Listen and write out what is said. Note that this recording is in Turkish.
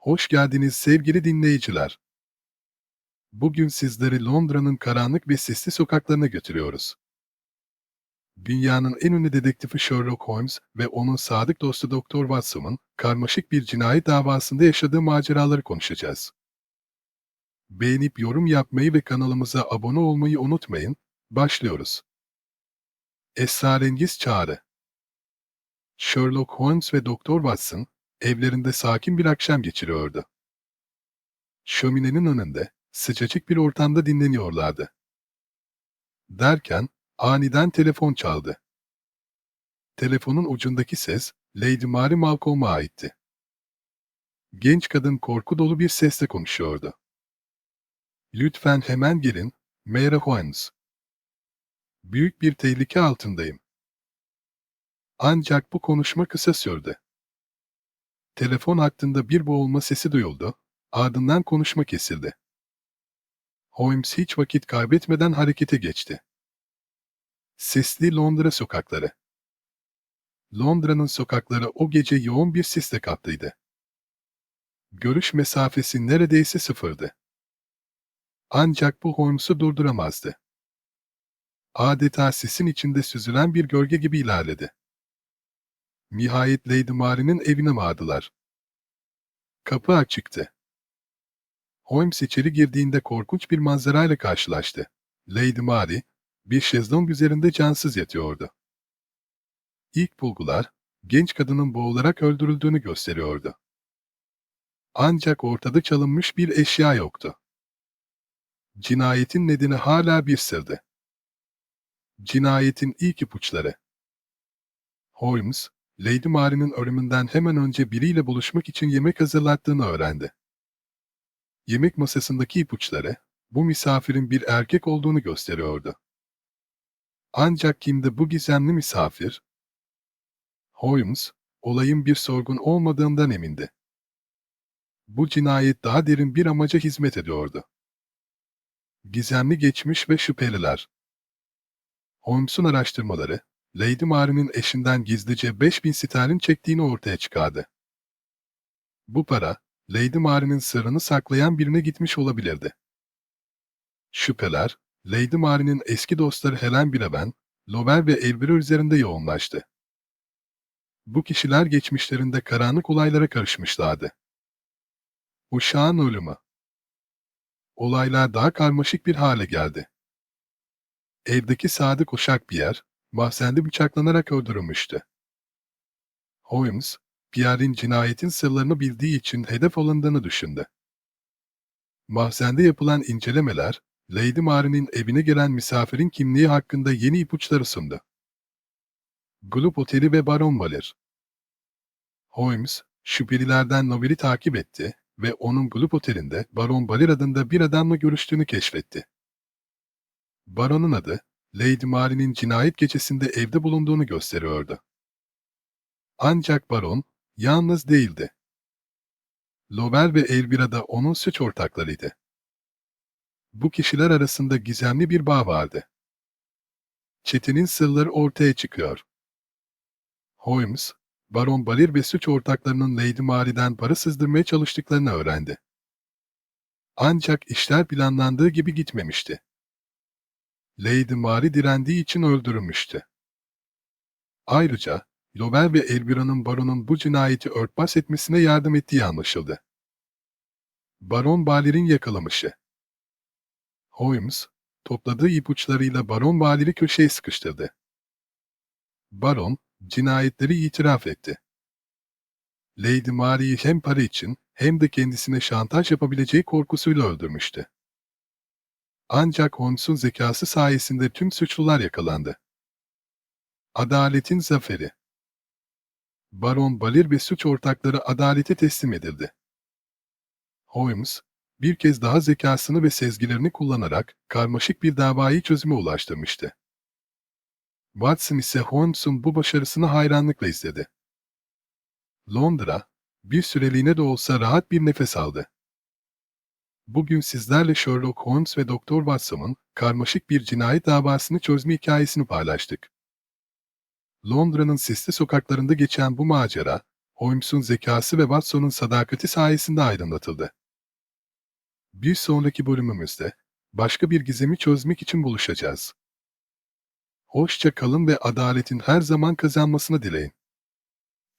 Hoş geldiniz sevgili dinleyiciler. Bugün sizleri Londra'nın karanlık ve sisli sokaklarına götürüyoruz. Dünyanın en ünlü dedektifi Sherlock Holmes ve onun sadık dostu Doktor Watson'ın karmaşık bir cinayet davasında yaşadığı maceraları konuşacağız. Beğenip yorum yapmayı ve kanalımıza abone olmayı unutmayın. Başlıyoruz. Esrarengiz Çağrı Sherlock Holmes ve Doktor Watson evlerinde sakin bir akşam geçiriyordu. Şöminenin önünde sıcacık bir ortamda dinleniyorlardı. Derken aniden telefon çaldı. Telefonun ucundaki ses Lady Mary Malcolm'a aitti. Genç kadın korku dolu bir sesle konuşuyordu. Lütfen hemen gelin, Mary Holmes. Büyük bir tehlike altındayım. Ancak bu konuşma kısa sürdü. Telefon hattında bir boğulma sesi duyuldu, ardından konuşma kesildi. Holmes hiç vakit kaybetmeden harekete geçti. Sesli Londra sokakları. Londra'nın sokakları o gece yoğun bir sisle kaplıydı. Görüş mesafesi neredeyse sıfırdı. Ancak bu Holmes'u durduramazdı. Adeta sisin içinde süzülen bir gölge gibi ilerledi. Nihayet Lady Mary'nin evine vardılar. Kapı açıktı. Holmes içeri girdiğinde korkunç bir manzarayla karşılaştı. Lady Mary, bir şezlong üzerinde cansız yatıyordu. İlk bulgular, genç kadının boğularak öldürüldüğünü gösteriyordu. Ancak ortada çalınmış bir eşya yoktu. Cinayetin nedeni hala bir sırdı. Cinayetin ilk ipuçları. Holmes, Lady Mary'nin ölümünden hemen önce biriyle buluşmak için yemek hazırlattığını öğrendi. Yemek masasındaki ipuçları, bu misafirin bir erkek olduğunu gösteriyordu. Ancak kimdi bu gizemli misafir? Holmes, olayın bir sorgun olmadığından emindi. Bu cinayet daha derin bir amaca hizmet ediyordu. Gizemli geçmiş ve şüpheliler. Holmes'un araştırmaları, Lady Mary'nin eşinden gizlice 5000 sterlin çektiğini ortaya çıkardı. Bu para, Lady Mary'nin sırrını saklayan birine gitmiş olabilirdi. Şüpheler, Lady Mary'nin eski dostları Helen Breven, Lovell ve Elvira üzerinde yoğunlaştı. Bu kişiler geçmişlerinde karanlık olaylara karışmışlardı. Uşağın ölümü Olaylar daha karmaşık bir hale geldi. Evdeki sadık uşak Pierre, mahzende bıçaklanarak öldürülmüştü. Holmes, Pierre'in cinayetin sırlarını bildiği için hedef alındığını düşündü. Mahzende yapılan incelemeler, Lady Mary'nin evine gelen misafirin kimliği hakkında yeni ipuçları sundu. Globe Oteli ve Baron Valer. Holmes, şüphelilerden Nobel'i takip etti ve onun Globe Oteli'nde Baron Valer adında bir adamla görüştüğünü keşfetti. Baron'un adı, Lady Mary'nin cinayet gecesinde evde bulunduğunu gösteriyordu. Ancak Baron, yalnız değildi. Lovell ve Elvira da onun suç ortaklarıydı. Bu kişiler arasında gizemli bir bağ vardı. Çetenin sırları ortaya çıkıyor. Holmes, Baron Balir ve suç ortaklarının Lady Mary'den para sızdırmaya çalıştıklarını öğrendi. Ancak işler planlandığı gibi gitmemişti. Lady Mary direndiği için öldürülmüştü. Ayrıca, Lovell ve Elvira'nın Baron'un bu cinayeti örtbas etmesine yardım ettiği anlaşıldı. Baron Balir'in yakalamışı. Holmes, topladığı ipuçlarıyla Baron Balir'i köşeye sıkıştırdı. Baron, cinayetleri itiraf etti. Lady Mary'i hem para için hem de kendisine şantaj yapabileceği korkusuyla öldürmüştü. Ancak Holmes'un zekası sayesinde tüm suçlular yakalandı. Adaletin zaferi Baron Balir ve suç ortakları adalete teslim edildi. Holmes, bir kez daha zekasını ve sezgilerini kullanarak karmaşık bir davayı çözüme ulaştırmıştı. Watson ise Holmes'un bu başarısını hayranlıkla izledi. Londra, bir süreliğine de olsa rahat bir nefes aldı. Bugün sizlerle Sherlock Holmes ve Doktor Watson'ın karmaşık bir cinayet davasını çözme hikayesini paylaştık. Londra'nın sisli sokaklarında geçen bu macera, Holmes'un zekası ve Watson'un sadakati sayesinde aydınlatıldı. Bir sonraki bölümümüzde başka bir gizemi çözmek için buluşacağız. Hoşça kalın ve adaletin her zaman kazanmasını dileyin.